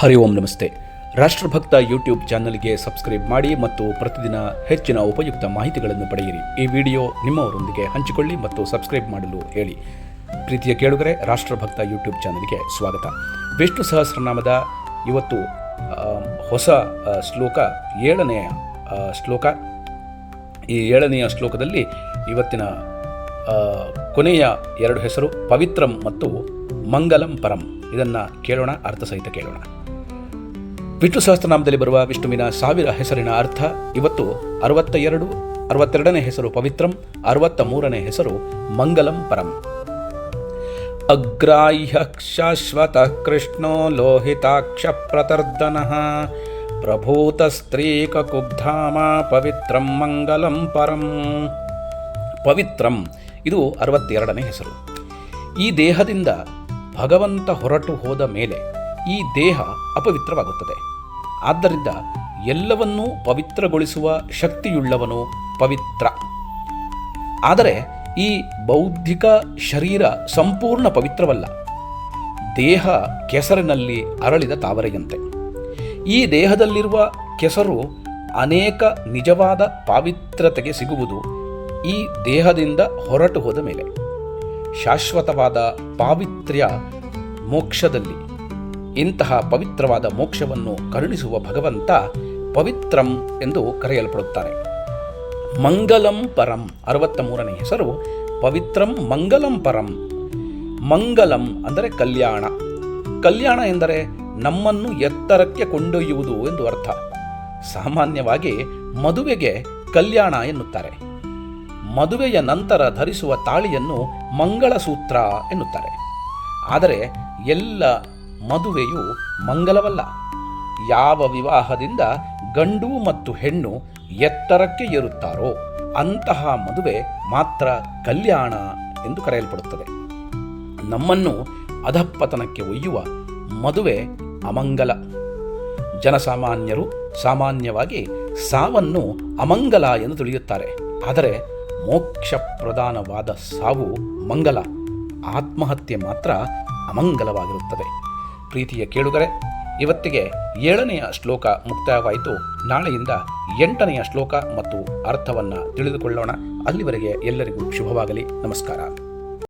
ಹರಿ ಓಂ ನಮಸ್ತೆ. ರಾಷ್ಟ್ರಭಕ್ತ ಯೂಟ್ಯೂಬ್ ಚಾನಲ್ಗೆ ಸಬ್ಸ್ಕ್ರೈಬ್ ಮಾಡಿ ಮತ್ತು ಪ್ರತಿದಿನ ಹೆಚ್ಚಿನ ಉಪಯುಕ್ತ ಮಾಹಿತಿಗಳನ್ನು ಪಡೆಯಿರಿ. ಈ ವಿಡಿಯೋ ನಿಮ್ಮವರೊಂದಿಗೆ ಹಂಚಿಕೊಳ್ಳಿ ಮತ್ತು ಸಬ್ಸ್ಕ್ರೈಬ್ ಮಾಡಲು ಹೇಳಿ. ಪ್ರೀತಿಯ ಕೇಳುಗರೆ, ರಾಷ್ಟ್ರಭಕ್ತ ಯೂಟ್ಯೂಬ್ ಚಾನಲ್ಗೆ ಸ್ವಾಗತ. ವಿಷ್ಣು ಸಹಸ್ರನಾಮದ ಇವತ್ತು ಹೊಸ ಶ್ಲೋಕ, ಏಳನೆಯ ಶ್ಲೋಕ. ಈ ಏಳನೆಯ ಶ್ಲೋಕದಲ್ಲಿ ಇವತ್ತಿನ ಕೊನೆಯ ಎರಡು ಹೆಸರು ಪವಿತ್ರಂ ಮತ್ತು ಮಂಗಲಂ ಪರಂ. ಇದನ್ನು ಕೇಳೋಣ, ಅರ್ಥ ಸಹಿತ ಕೇಳೋಣ. ವಿಷ್ಣು ಸಹಸ್ರನಾಮದಲ್ಲಿ ಬರುವ ವಿಷ್ಣುವಿನ ಸಾವಿರ ಹೆಸರಿನ ಅರ್ಥ ಇವತ್ತು ಅರವತ್ತ ಎರಡು ಅರವತ್ತೆರಡನೇ ಹೆಸರು ಪವಿತ್ರಂ ಅರವತ್ತ ಮೂರನೇ ಹೆಸರು ಮಂಗಲಂ ಪರಂ. ಅಗ್ರಾಹ್ಯ ಶಾಶ್ವತ ಕೃಷ್ಣೋ ಲೋಹಿತಾಕ್ಷ ಪ್ರತರ್ದನ, ಪ್ರಭೂತ ಸ್ತ್ರೀಕುಬ್ಧಾಮ ಪವಿತ್ರಂ ಮಂಗಲಂ ಪರಂ. ಪವಿತ್ರಂ, ಇದು ಅರವತ್ತೆರಡನೇ ಹೆಸರು. ಈ ದೇಹದಿಂದ ಭಗವಂತ ಹೊರಟು ಹೋದ ಮೇಲೆ ಈ ದೇಹ ಅಪವಿತ್ರವಾಗುತ್ತದೆ. ಆದ್ದರಿಂದ ಎಲ್ಲವನ್ನೂ ಪವಿತ್ರಗೊಳಿಸುವ ಶಕ್ತಿಯುಳ್ಳವನು ಪವಿತ್ರ. ಆದರೆ ಈ ಬೌದ್ಧಿಕ ಶರೀರ ಸಂಪೂರ್ಣ ಪವಿತ್ರವಲ್ಲ. ದೇಹ ಕೆಸರಿನಲ್ಲಿ ಅರಳಿದ ತಾವರೆಯಂತೆ. ಈ ದೇಹದಲ್ಲಿರುವ ಕೆಸರು ಅನೇಕ ನಿಜವಾದ ಪಾವಿತ್ರತೆಗೆ ಸಿಗುವುದು ಈ ದೇಹದಿಂದ ಹೊರಟು ಹೋದ ಮೇಲೆ. ಶಾಶ್ವತವಾದ ಪಾವಿತ್ರ್ಯ ಮೋಕ್ಷದಲ್ಲಿ. ಇಂತಹ ಪವಿತ್ರವಾದ ಮೋಕ್ಷವನ್ನು ಕರುಣಿಸುವ ಭಗವಂತ ಪವಿತ್ರಂ ಎಂದು ಕರೆಯಲ್ಪಡುತ್ತಾರೆ. ಮಂಗಲಂ ಪರಂ ಅರವತ್ತ ಮೂರನೇ ಹೆಸರು ಪವಿತ್ರಂ ಮಂಗಲಂ ಪರಂ. ಮಂಗಲಂ ಅಂದರೆ ಕಲ್ಯಾಣ. ಕಲ್ಯಾಣ ಎಂದರೆ ನಮ್ಮನ್ನು ಎತ್ತರಕ್ಕೆ ಕೊಂಡೊಯ್ಯುವುದು ಎಂದು ಅರ್ಥ. ಸಾಮಾನ್ಯವಾಗಿ ಮದುವೆಗೆ ಕಲ್ಯಾಣ ಎನ್ನುತ್ತಾರೆ. ಮದುವೆಯ ನಂತರ ಧರಿಸುವ ತಾಳಿಯನ್ನು ಮಂಗಳಸೂತ್ರ ಎನ್ನುತ್ತಾರೆ. ಆದರೆ ಎಲ್ಲ ಮದುವೆಯು ಮಂಗಲವಲ್ಲ. ಯಾವ ವಿವಾಹದಿಂದ ಗಂಡು ಮತ್ತು ಹೆಣ್ಣು ಎತ್ತರಕ್ಕೆ ಏರುತ್ತಾರೋ ಅಂತಹ ಮದುವೆ ಮಾತ್ರ ಕಲ್ಯಾಣ ಎಂದು ಕರೆಯಲ್ಪಡುತ್ತದೆ. ನಮ್ಮನ್ನು ಅಧಪ್ಪತನಕ್ಕೆ ಒಯ್ಯುವ ಮದುವೆ ಅಮಂಗಲ. ಜನಸಾಮಾನ್ಯರು ಸಾಮಾನ್ಯವಾಗಿ ಸಾವನ್ನು ಅಮಂಗಲ ಎಂದು ತಿಳಿಯುತ್ತಾರೆ. ಆದರೆ ಮೋಕ್ಷ ಪ್ರಧಾನವಾದ ಸಾವು ಮಂಗಲ. ಆತ್ಮಹತ್ಯೆ ಮಾತ್ರ ಅಮಂಗಲವಾಗಿರುತ್ತದೆ. ಪ್ರೀತಿಯ ಕೇಳುಗರೆ, ಇವತ್ತಿಗೆ ಏಳನೆಯ ಶ್ಲೋಕ ಮುಕ್ತಾಯವಾಯಿತು. ನಾಳೆಯಿಂದ ಎಂಟನೆಯ ಶ್ಲೋಕ ಮತ್ತು ಅರ್ಥವನ್ನು ತಿಳಿದುಕೊಳ್ಳೋಣ. ಅಲ್ಲಿವರೆಗೆ ಎಲ್ಲರಿಗೂ ಶುಭವಾಗಲಿ. ನಮಸ್ಕಾರ.